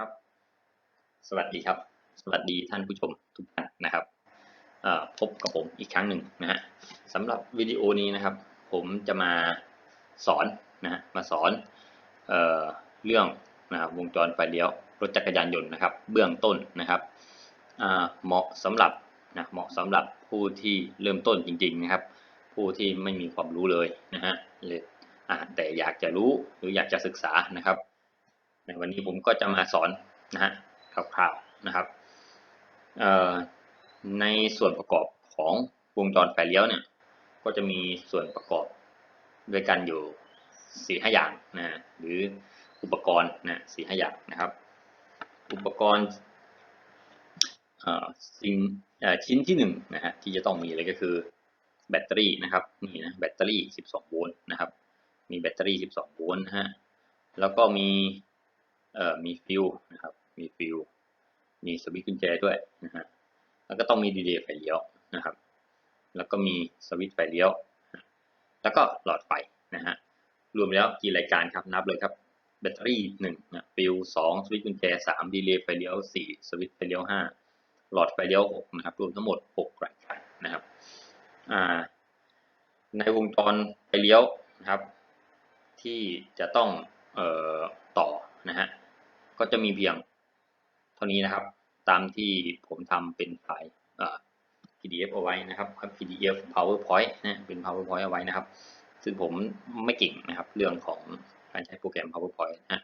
ครับ สวัสดีครับ สวัสดีท่านผู้ชมทุกท่านนะครับพบกับผมอีกครั้งหนึ่งนะฮะสำหรับวิดีโอนี้นะครับ ผมจะมาสอนนะฮะมาสอนเออเรื่องนะครับวงจรไฟเลี้ยวรถจักรยานยนต์นะครับ เบื้องต้นนะครับเหมาะสำหรับนะเหมาะสำหรับผู้ที่เริ่มต้นจริง ๆนะครับ ผู้ที่ไม่มีความรู้เลยนะฮะเลยแต่อยากจะรู้หรืออยากจะศึกษานะครับ ในวันนี้ผมก็จะมาสอนนะฮะคร่าวๆนะครับในส่วนประกอบของวงจรไฟเลี้ยวเนี่ยก็จะมีส่วนประกอบด้วยกันอยู่สี่ห้าอย่างนะฮะหรืออุปกรณ์นะสี่ห้าอย่างนะครับ อุปกรณ์สิ่งชิ้นที่หนึ่งนะฮะที่จะต้องมีเลยก็คือแบตเตอรี่นะครับนี่นะแบตเตอรี่ 12 โวลต์นะครับ มีแบตเตอรี่ 12 โวลต์นะฮะแล้วก็มี เอ่อมีฟิวนะครับ มีฟิวมีสวิตช์กุญแจด้วยนะฮะแล้วก็ต้องมีดีเลย์ไฟเลี้ยวนะครับ แล้วก็มีสวิตช์ไฟเลี้ยว แล้วก็หลอดไฟนะฮะรวมแล้วกี่รายการครับนับเลยครับแบตเตอรี่หนึ่งนะฟิวสองสวิตช์กุญแจสามดีเลย์ไฟเลี้ยวสี่สวิตช์ไฟเลี้ยวห้าหลอดไฟเลี้ยวหกนะครับรวมทั้งหมดหกรายการนะครับในวงจรไฟเลี้ยวนะครับ ที่จะต้องออต่อนะฮะ ก็จะมีเพียงเท่านี้นะครับ ตามที่ผมทำเป็นไฟล์ PDF เอาไว้นะครับ PDF PowerPoint นะเป็น PowerPoint เอาไว้นะครับ ซึ่งผมไม่เก่งนะครับเรื่องของการใช้โปรแกรม PowerPoint นะ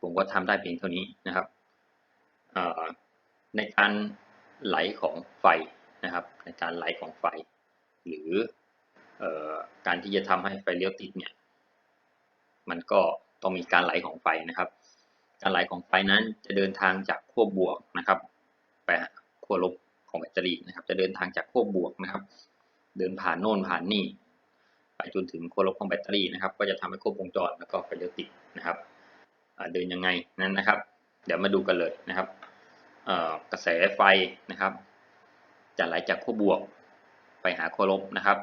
ผมก็ทำได้เพียงเท่านี้นะครับในการไหลของไฟนะครับ ในการไหลของไฟ หรือออการที่จะทำให้ไฟเลี้ยวติดเนี่ย มันก็ ต้องมีการไหลของไฟนะครับ การไหลของไฟนั้นจะเดินทางจากขั้วบวกนะครับไปขั้วลบของแบตเตอรี่นะครับ จะเดินทางจากขั้วบวกนะครับ เดินผ่านโน่นผ่านนี่ไปจนถึงขั้วลบของแบตเตอรี่นะครับ ก็จะทำให้ครบวงจรแล้วก็ไฟเลี้ยวติดนะครับเดินยังไงนั้นนะครับ เดี๋ยวมาดูกันเลยนะครับกระแสไฟนะครับ จะไหลจากขั้วบวกไปหาขั้วลบนะครับ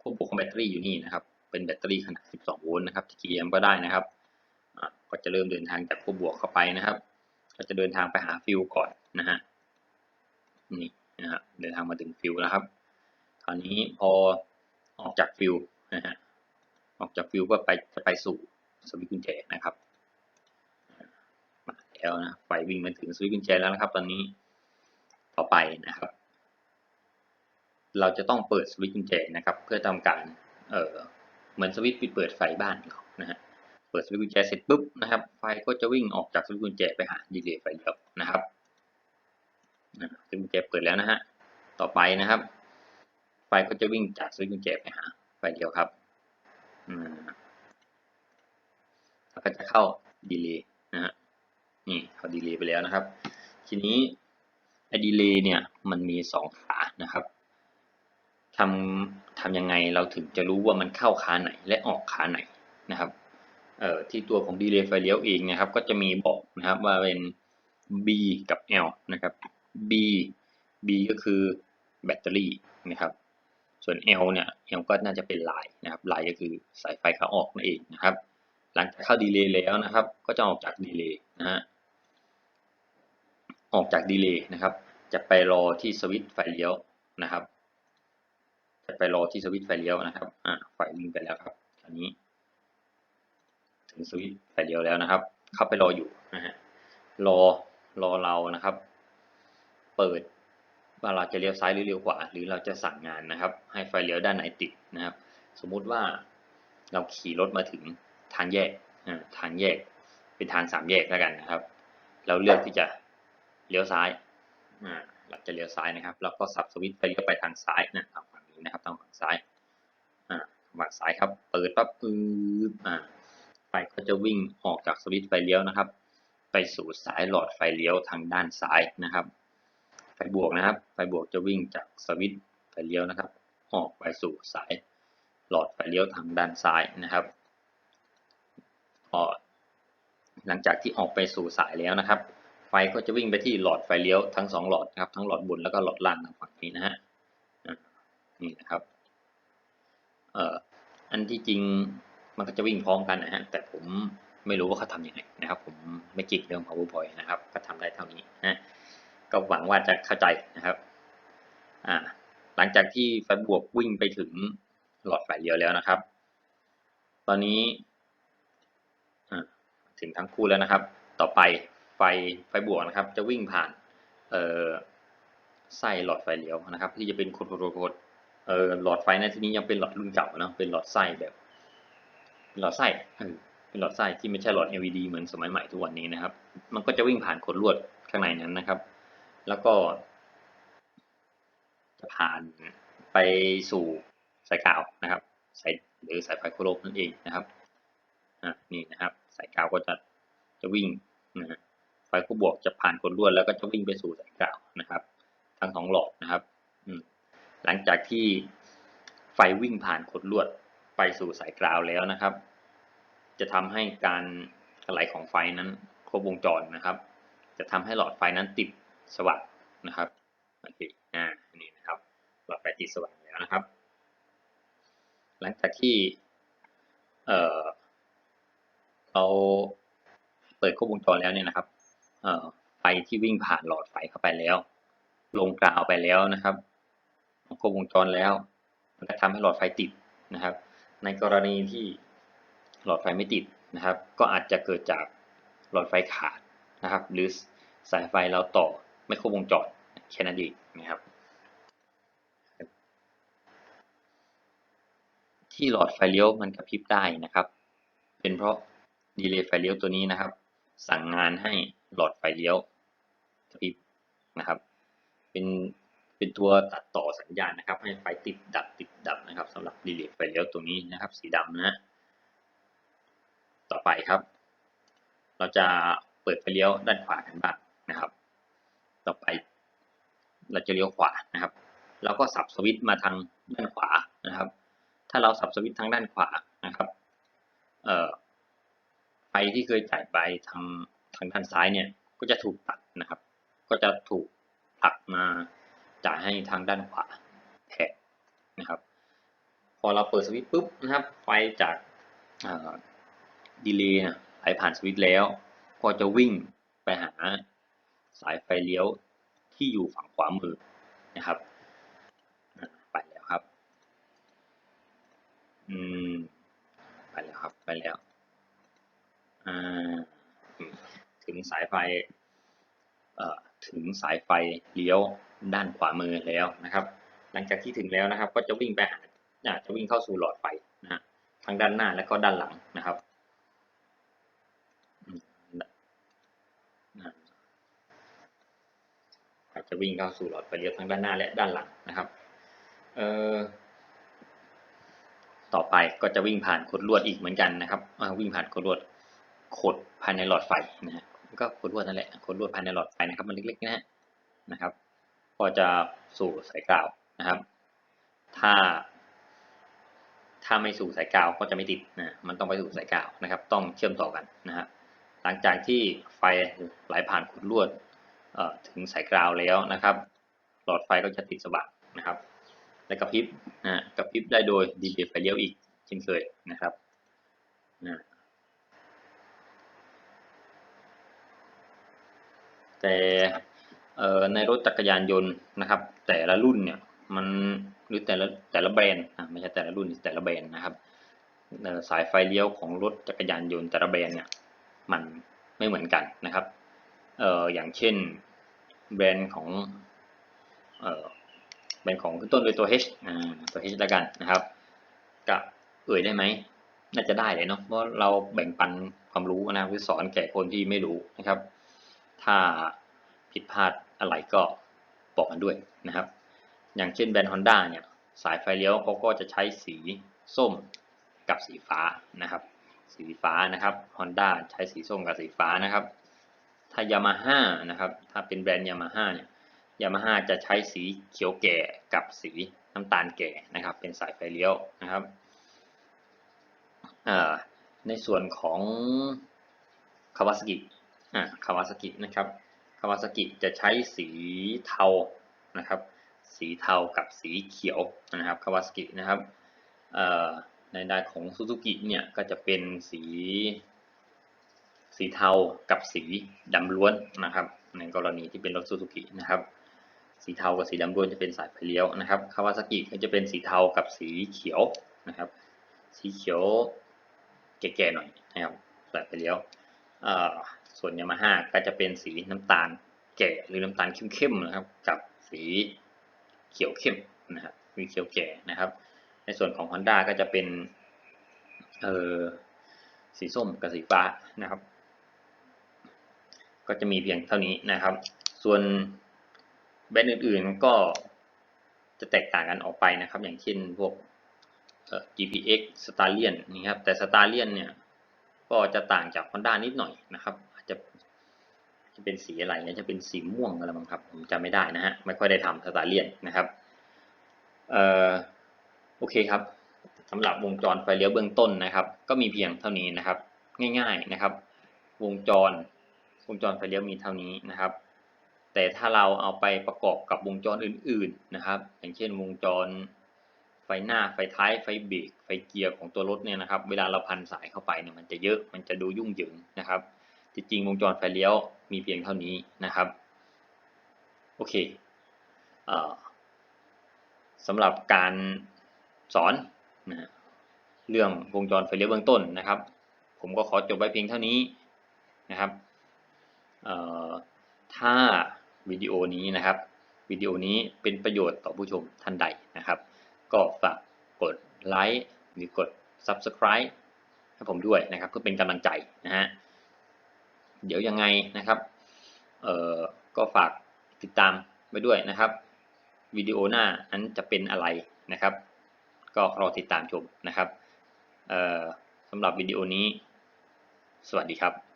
ขั้วบวกของแบตเตอรี่อยู่นี่นะครับ เป็นแบตเตอรี่ขนาด 12 โวลต์นะครับที่กี่แอมป์ก็ได้นะครับ ก็จะเริ่มเดินทางจากขั้วบวกเข้าไปนะครับ ก็จะเดินทางไปหาฟิวก่อนนะฮะนี่นะครับเดินทางมาถึงฟิวแล้วครับคราวนี้พอออกจากฟิวนะฮะออกจากฟิวก็ไปจะไปสู่สวิตช์กุญแจนะครับมาแล้วนะไฟวิ่งมาถึงสวิตช์กุญแจแล้วนะครับ ตอนนี้ต่อไปนะครับ เราจะต้องเปิดสวิตช์กุญแจนะครับ เพื่อทำการเออเหมือนสวิตช์ปิดเปิดไฟบ้านเรานะฮะ เปิดสวิตช์กุญแจเสร็จปุ๊บนะครับ ไฟก็จะวิ่งออกจากสวิตช์กุญแจไปหาดีเลย์ไฟเลี้ยวนะครับสวิตช์กุญแจเปิดแล้วนะฮะ ต่อไปนะครับ ไฟก็จะวิ่งจากสวิตช์กุญแจไปหาไฟเลี้ยวครับอืมแล้วก็จะเข้าดีเลย์นะฮะ นี่เข้าดีเลย์ไปแล้วนะครับ ทีนี้ไอ้ดีเลย์เนี่ยมันมีสองขานะครับทำทำยังไงเราถึงจะรู้ว่ามันเข้าขาไหนและออกขาไหนนะครับ ที่ตัวของดีเลย์ไฟเลี้ยวเองนะครับก็จะมีบอกนะครับว่าเป็น B กับ L นะครับ B B ก็คือแบตเตอรี่นะครับ ส่วน L เนี่ย L ก็น่าจะเป็นลายนะครับลายก็คือสายไฟขาออกนั่นเองนะครับ หลังจากเข้าดีเลย์แล้วนะครับ ก็จะออกจากดีเลย์นะฮะออกจากดีเลย์นะครับ จะไปรอที่สวิตช์ไฟเลี้ยวนะครับ จะไปรอที่สวิตช์ไฟเลี้ยวนะครับอ่าไฟวิ่งไปแล้วครับอันนี้ ถึงสวิตช์ไฟเลี้ยวแล้วนะครับ เข้าไปรออยู่นะฮะรอรอเรานะครับ เปิดว่าเราจะเลี้ยวซ้ายหรือเลี้ยวขวา หรือเราจะสั่งงานนะครับ ให้ไฟเลี้ยวด้านไหนติดนะครับ สมมุติว่าเราขี่รถมาถึงทางแยกทางแยกเป็นทางสามแยกแล้วกันนะครับ เราเลือกที่จะเลี้ยวซ้ายเราจะเลี้ยวซ้ายนะครับ แล้วก็สับสวิตช์ไฟเลี้ยวไปทางซ้ายนะทางฝั่งนี้นะครับทางฝั่งซ้ายฝั่งซ้ายครับ เปิดปั๊บอืออ่า ก็จะวิ่งออกจากสวิตช์ไฟเลี้ยวนะครับ ไปสู่สายหลอดไฟเลี้ยวทางด้านซ้ายนะครับ ไฟบวกนะครับ ไฟบวกจะวิ่งจากสวิตช์ไฟเลี้ยวนะครับ ออกไปสู่สายหลอดไฟเลี้ยวทางด้านซ้ายนะครับพอหลังจากที่ออกไปสู่สายแล้วนะครับ ไฟก็จะวิ่งไปที่หลอดไฟเลี้ยวทั้งสองหลอดนะครับ ทั้งหลอดบนแล้วก็หลอดล่างทางฝั่งนี้นะฮะนี่นะครับเอ่ออันที่จริง มันก็จะวิ่งพร้อมกันนะฮะ แต่ผมไม่รู้ว่าเขาทำยังไงนะครับ ผมไม่ก่งเรื่อง powerpoint นะครับ ก็ทำได้เท่านี้นะ ก็หวังว่าจะเข้าใจนะครับ อ่า หลังจากที่ไฟบวกวิ่งไปถึงหลอดไฟเลี้ยวแล้วนะครับ ตอนนี้อ่าถึงทั้งคู่แล้วนะครับ ต่อไปไฟไฟบวกนะครับ จะวิ่งผ่านเอ่อไส้หลอดไฟเลี้ยวนะครับ ที่จะเป็นโคดๆๆเอ่อหลอดไฟในที่นี้ยังเป็นหลอดรุ่นเก่าเนะเป็นหลอดไส้แบบ เป็นหลอดไส้เป็นหลอดไส้ที่ไม่ใช่หลอด LED เหมือนสมัยใหม่ทุกวันนี้นะครับ มันก็จะวิ่งผ่านขดลวดข้างในนั้นนะครับ แล้วก็จะผ่านไปสู่สายกาวนะครับสายหรือสายไฟโครบนั่นเองนะครับอะนี่นะครับ สายกาวก็จะจะวิ่งนะฮะไฟคู่บวกจะผ่านขดลวดแล้วก็จะวิ่งไปสู่สายกาวนะครับ ทั้งสองหลอดนะครับหลังจากที่ไฟวิ่งผ่านขดลวดไปสู่สายกาวแล้วนะครับ จะทำให้การไหลของไฟนั้นครบวงจรนะครับ จะทำให้หลอดไฟนั้นติดสว่างนะครับโอเคอ่านี่นะครับหลอดไฟติดสว่างแล้วนะครับ หลังจากที่เอ่อเราเปิดครบวงจรแล้วเนี่ยนะครับเอ่อไฟที่วิ่งผ่านหลอดไฟเข้าไปแล้ว ลงกราวไปแล้วนะครับครบวงจรแล้ว มันก็ทำให้หลอดไฟติดนะครับ ในกรณีที่ หลอดไฟไม่ติดนะครับ ก็อาจจะเกิดจากหลอดไฟขาดนะครับ หรือสายไฟเราต่อไม่ครบวงจรแค่นั้นเองนะครับ ที่หลอดไฟเลี้ยวมันกระพริบได้นะครับ เป็นเพราะดีเลย์ไฟเลี้ยวตัวนี้นะครับ สั่งงานให้หลอดไฟเลี้ยวกระพริบนะครับ เป็นเป็นตัวตัดต่อสัญญาณนะครับ ให้ไฟติดดับติดดับนะครับสำหรับดีเลย์ไฟเลี้ยวตัวนี้นะครับ สีดำนะ ต่อไปครับ เราจะเปิดไฟเลี้ยวด้านขวากันบ้างนะครับ ต่อไป เราจะเลี้ยวขวานะครับ เราก็สับสวิตช์มาทางด้านขวานะครับ ถ้าเราสับสวิตช์ทางด้านขวานะครับเอ่อไฟที่เคยจ่ายไปทางทางด้านซ้ายเนี่ยก็จะถูกตัดนะครับ ก็จะถูกผลักมาจ่ายให้ทางด้านขวาแทนนะครับ พอเราเปิดสวิตช์ปุ๊บนะครับ ไฟจาก ดีเลย์ไหลผ่านสวิตช์แล้ว ก็จะวิ่งไปหาสายไฟเลี้ยวที่อยู่ฝั่งขวามือนะครับ ไปแล้วครับ อืม ไปแล้วครับ ไปแล้ว อ่า ถึงสายไฟ เอ่อ ถึงสายไฟเลี้ยวด้านขวามือแล้วนะครับ หลังจากที่ถึงแล้วนะครับ ก็จะวิ่งไปหาอ่าจะวิ่งเข้าสู่หลอดไฟนะฮะทั้งด้านหน้าและก็ด้านหลังนะครับอืมนะอา จะวิ่งเข้าสู่หลอดไฟเลี้ยวทั้งด้านหน้าและด้านหลังนะครับต่อไปก็จะวิ่งผ่านขดลวดอีกเหมือนกันนะครับวิ่งผ่านขดลวดขดภายในหลอดไฟนะฮะก็ขดลวดนั่นแหละขดลวดภายในหลอดไฟนะครับมันเล็กๆนะฮะนะครับ ก็จะสู่สายกาวนะครับ ถ้า ถ้าไม่สู่สายกาวก็จะไม่ติดนะมันต้องไปสู่สายกาวนะครับ ต้องเชื่อมต่อกันนะฮะหลังจากที่ไฟไหลผ่านขดลวด ถึงสายกาวแล้วนะครับ หลอดไฟก็จะติดสว่างนะครับ และกระพริบนะกระพริบได้โดยดีเลย์ไฟเลี้ยวอีกเช่นเคยนะครับนะแต่ในรถจักรยานยนต์นะครับ แต่ละรุ่นเนี่ยมันหรือแต่ละแต่ละแบรนด์ไม่ใช่แต่ละรุ่นแต่ละแบรนด์นะครับสายไฟเลี้ยวของรถจักรยานยนต์แต่ละแบรนด์เนี่ยมันไม่เหมือนกันนะครับอออย่างเช่น แบรนด์ของแบรนด์ของขึ้นต้นด้วยตัว H ตัว H ล้วกันนะครับก็เอ่ยได้ไหมน่าจะได้เลยเนาะเพราะเราแบ่งปันความรู้นะคือสอนแก่คนที่ไม่รู้นะครับ ถ้าผิดพลาดอะไรก็บอกกันด้วยนะครับ อย่างเช่นแบรนด์ Honda เนี่ยสายไฟเลี้ยวเขาก็จะใช้สีส้มกับสีฟ้านะครับ สีฟ้านะครับ Honda ใช้สีส้มกับสีฟ้านะครับ ถ้า Yamaha นะครับ ถ้าเป็นแบรนด์ Yamaha เนี่ยยามาฮ่าจะใช้สีเขียวแก่กับสีน้ำตาลแก่นะครับ เป็นสายไฟเลี้ยวนะครับในส่วนของคาวาซากิคาวาซากินะครับคาวาซากิจะใช้สีเทานะครับ สีเทากับสีเขียวนะครับคาวาซากินะครับในด้านของซูซูกิเนี่ยก็จะเป็นสี สีเทากับสีดำล้วนนะครับ ในกรณีที่เป็นรถซูซูกินะครับ สีเทากับสีดำล้วนจะเป็นสายไฟเลี้ยวนะครับคาวาซากิก็จะเป็นสีเทากับสีเขียวนะครับ สีเขียวแก่ๆหน่อยนะครับสายไฟเลี้ยวส่วนยามาฮ่าก็จะเป็นสีน้ำตาลแก่หรือน้ำตาลเข้มๆนะครับ กับสีเขียวเข้มนะครับสีเขียวแก่นะครับ ในส่วนของ Honda ก็จะเป็นเออสีส้มกับสีฟ้านะครับ ก็จะมีเพียงเท่านี้นะครับ ส่วนแบรนด์อื่นๆก็จะแตกต่างกันออกไปนะครับ อย่างเช่นพวก GPX Stallion นี่ครับแต่ Stallion เนี่ยก็จะต่างจาก Honda นิดหน่อยนะครับ อาจจะจะเป็นสีอะไรเนี่ยจะเป็นสีม่วงอะไรบ้างครับผมจำไม่ได้นะฮะไม่ค่อยได้ทำ Stallion นะครับเอ่อโอเคครับสำหรับวงจรไฟเลี้ยวเบื้องต้นนะครับ ก็มีเพียงเท่านี้นะครับ ง่าย ๆนะครับ วงจร วงจรไฟเลี้ยวมีเท่านี้นะครับ แต่ถ้าเราเอาไปประกอบกับวงจรอื่นๆนะครับ อย่างเช่นวงจรไฟหน้าไฟท้ายไฟเบรกไฟเกียร์ของตัวรถเนี่ยนะครับ เวลาเราพันสายเข้าไปเนี่ยมันจะเยอะมันจะดูยุ่งเหยิงนะครับจริงๆวงจรไฟเลี้ยวมีเพียงเท่านี้นะครับโอเคเออสำหรับการสอนนะเรื่องวงจรไฟเลี้ยวเบื้องต้นนะครับ ผมก็ขอจบไว้เพียงเท่านี้นะครับ ถ้าวิดีโอนี้นะครับวิดีโอนี้เป็นประโยชน์ต่อผู้ชมท่านใดนะครับ ก็ฝากกดไลค์หรือกด Subscribe ให้ผมด้วยนะครับเพื่อเป็นกำลังใจนะฮะเดี๋ยวยังไงนะครับเอ่อก็ฝากติดตามไว้ด้วยนะครับวิดีโอหน้านั้นจะเป็นอะไรนะครับ ก็รอติดตามชมนะครับสำหรับวิดีโอนี้ สวัสดีครับ